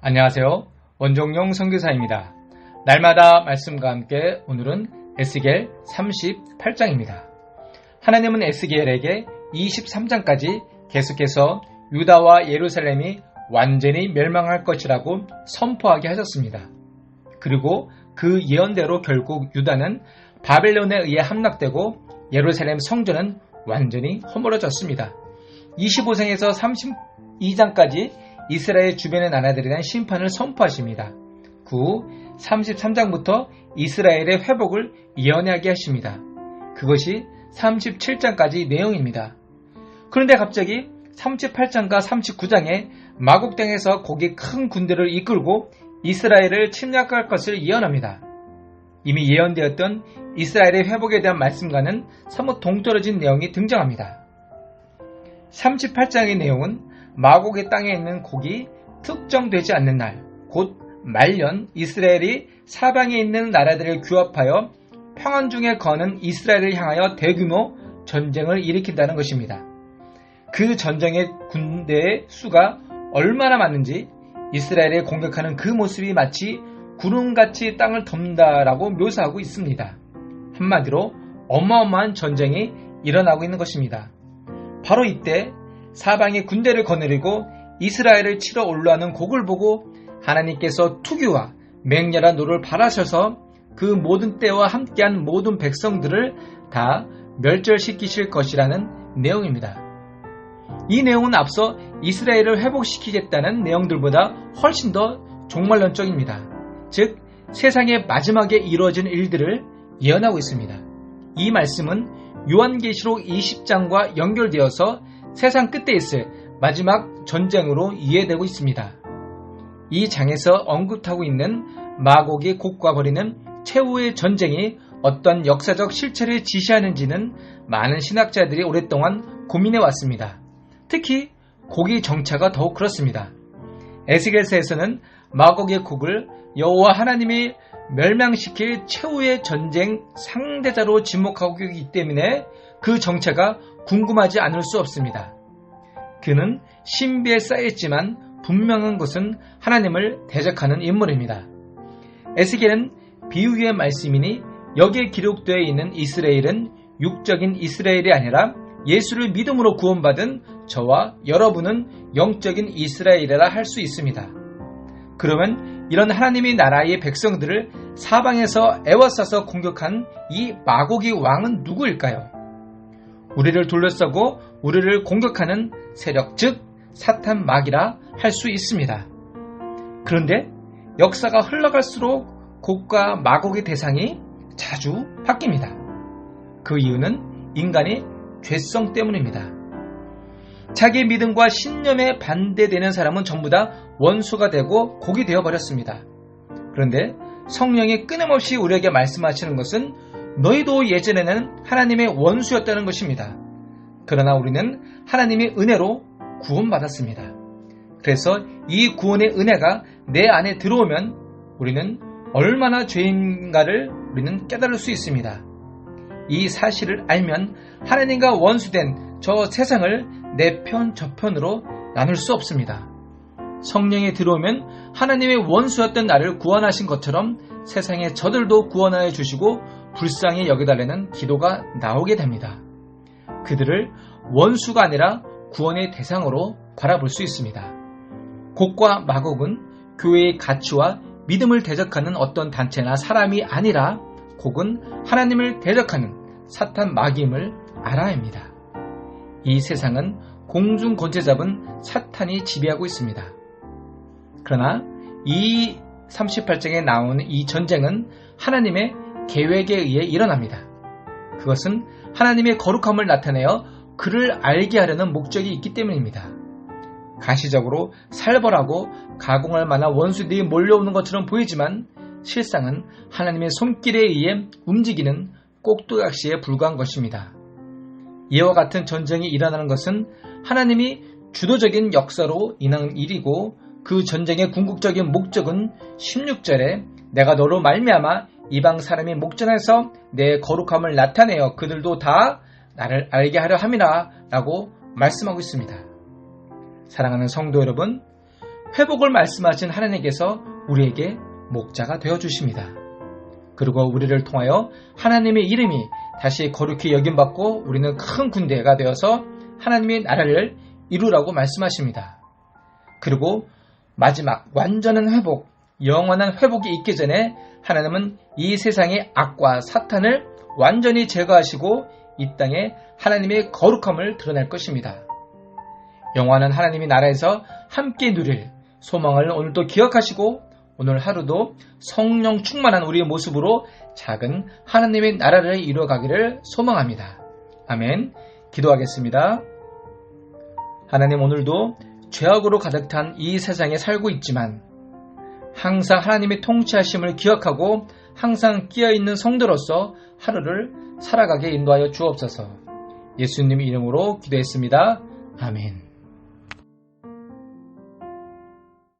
안녕하세요. 원종용 선교사입니다. 날마다 말씀과 함께 오늘은 에스겔 38장입니다. 하나님은 에스겔에게 23장까지 계속해서 유다와 예루살렘이 완전히 멸망할 것이라고 선포하게 하셨습니다. 그리고 그 예언대로 결국 유다는 바벨론에 의해 함락되고 예루살렘 성전은 완전히 허물어졌습니다. 25장에서 32장까지 이스라엘 주변의 나라들에 대한 심판을 선포하십니다. 그 33장부터 이스라엘의 회복을 예언하게 하십니다. 그것이 37장까지 내용입니다. 그런데 갑자기 38장과 39장에 마국 땅에서 거기 큰 군대를 이끌고 이스라엘을 침략할 것을 예언합니다. 이미 예언되었던 이스라엘의 회복에 대한 말씀과는 사뭇 동떨어진 내용이 등장합니다. 38장의 내용은 마곡의 땅에 있는 곡이 특정되지 않는 날, 곧 말년 이스라엘이 사방에 있는 나라들을 규합하여 평안 중에 거는 이스라엘을 향하여 대규모 전쟁을 일으킨다는 것입니다. 그 전쟁의 군대의 수가 얼마나 많은지 이스라엘을 공격하는 그 모습이 마치 구름같이 땅을 덮는다라고 묘사하고 있습니다. 한마디로 어마어마한 전쟁이 일어나고 있는 것입니다. 바로 이때 사방의 군대를 거느리고 이스라엘을 치러 올라오는 곡을 보고 하나님께서 투기와 맹렬한 노를 바라셔서 그 모든 때와 함께한 모든 백성들을 다 멸절시키실 것이라는 내용입니다. 이 내용은 앞서 이스라엘을 회복시키겠다는 내용들보다 훨씬 더 종말론적입니다. 즉, 세상의 마지막에 이루어진 일들을 예언하고 있습니다. 이 말씀은 요한계시록 20장과 연결되어서 세상 끝에 있을 마지막 전쟁으로 이해되고 있습니다. 이 장에서 언급하고 있는 마곡이 곡과 벌이는 최후의 전쟁이 어떤 역사적 실체를 지시하는지는 많은 신학자들이 오랫동안 고민해 왔습니다. 특히 곡의 정체가 더욱 그렇습니다. 에스겔서에서는 마곡의 곡을 여호와 하나님이 멸망시킬 최후의 전쟁 상대자로 지목하고 있기 때문에 그 정체가 궁금하지 않을 수 없습니다. 그는 신비에 쌓였지만 분명한 것은 하나님을 대적하는 인물입니다. 에스겔은 비유의 말씀이니 여기에 기록되어 있는 이스라엘은 육적인 이스라엘이 아니라 예수를 믿음으로 구원받은 저와 여러분은 영적인 이스라엘이라 할 수 있습니다. 그러면 이런 하나님의 나라의 백성들을 사방에서 애워싸서 공격한 이 마곡의 왕은 누구일까요? 우리를 둘러싸고 우리를 공격하는 세력, 즉 사탄 마귀라 할 수 있습니다. 그런데 역사가 흘러갈수록 곡과 마곡의 대상이 자주 바뀝니다. 그 이유는 인간의 죄성 때문입니다. 자기 믿음과 신념에 반대되는 사람은 전부 다 원수가 되고 곡이 되어 버렸습니다. 그런데 성령이 끊임없이 우리에게 말씀하시는 것은 너희도 예전에는 하나님의 원수였다는 것입니다. 그러나 우리는 하나님의 은혜로 구원받았습니다. 그래서 이 구원의 은혜가 내 안에 들어오면 우리는 얼마나 죄인가를 우리는 깨달을 수 있습니다. 이 사실을 알면 하나님과 원수된 저 세상을 내 편 저편으로 나눌 수 없습니다. 성령이 들어오면 하나님의 원수였던 나를 구원하신 것처럼 세상의 저들도 구원하여 주시고 불쌍히 여겨달라는 기도가 나오게 됩니다. 그들을 원수가 아니라 구원의 대상으로 바라볼 수 있습니다. 곡과 마곡은 교회의 가치와 믿음을 대적하는 어떤 단체나 사람이 아니라 곡은 하나님을 대적하는 사탄 마귀임을 알아야 합니다. 이 세상은 공중 권세 잡은 사탄이 지배하고 있습니다. 그러나 이 38장에 나오는 이 전쟁은 하나님의 계획에 의해 일어납니다. 그것은 하나님의 거룩함을 나타내어 그를 알게 하려는 목적이 있기 때문입니다. 가시적으로 살벌하고 가공할 만한 원수들이 몰려오는 것처럼 보이지만 실상은 하나님의 손길에 의해 움직이는 꼭두각시에 불과한 것입니다. 이와 같은 전쟁이 일어나는 것은 하나님이 주도적인 역사로 인한 일이고 그 전쟁의 궁극적인 목적은 16절에 내가 너로 말미암아 이방 사람이 목전에서 내 거룩함을 나타내어 그들도 다 나를 알게 하려 함이라 라고 말씀하고 있습니다. 사랑하는 성도 여러분, 회복을 말씀하신 하나님께서 우리에게 목자가 되어 주십니다. 그리고 우리를 통하여 하나님의 이름이 다시 거룩히 여김받고 우리는 큰 군대가 되어서 하나님의 나라를 이루라고 말씀하십니다. 그리고 마지막 완전한 회복, 영원한 회복이 있기 전에 하나님은 이 세상의 악과 사탄을 완전히 제거하시고 이 땅에 하나님의 거룩함을 드러낼 것입니다. 영원한 하나님의 나라에서 함께 누릴 소망을 오늘도 기억하시고 오늘 하루도 성령 충만한 우리의 모습으로 작은 하나님의 나라를 이루어가기를 소망합니다. 아멘. 기도하겠습니다. 하나님 오늘도 죄악으로 가득 찬 이 세상에 살고 있지만 항상 하나님의 통치하심을 기억하고 항상 끼어있는 성도로서 하루를 살아가게 인도하여 주옵소서. 예수님 이름으로 기도했습니다. 아멘.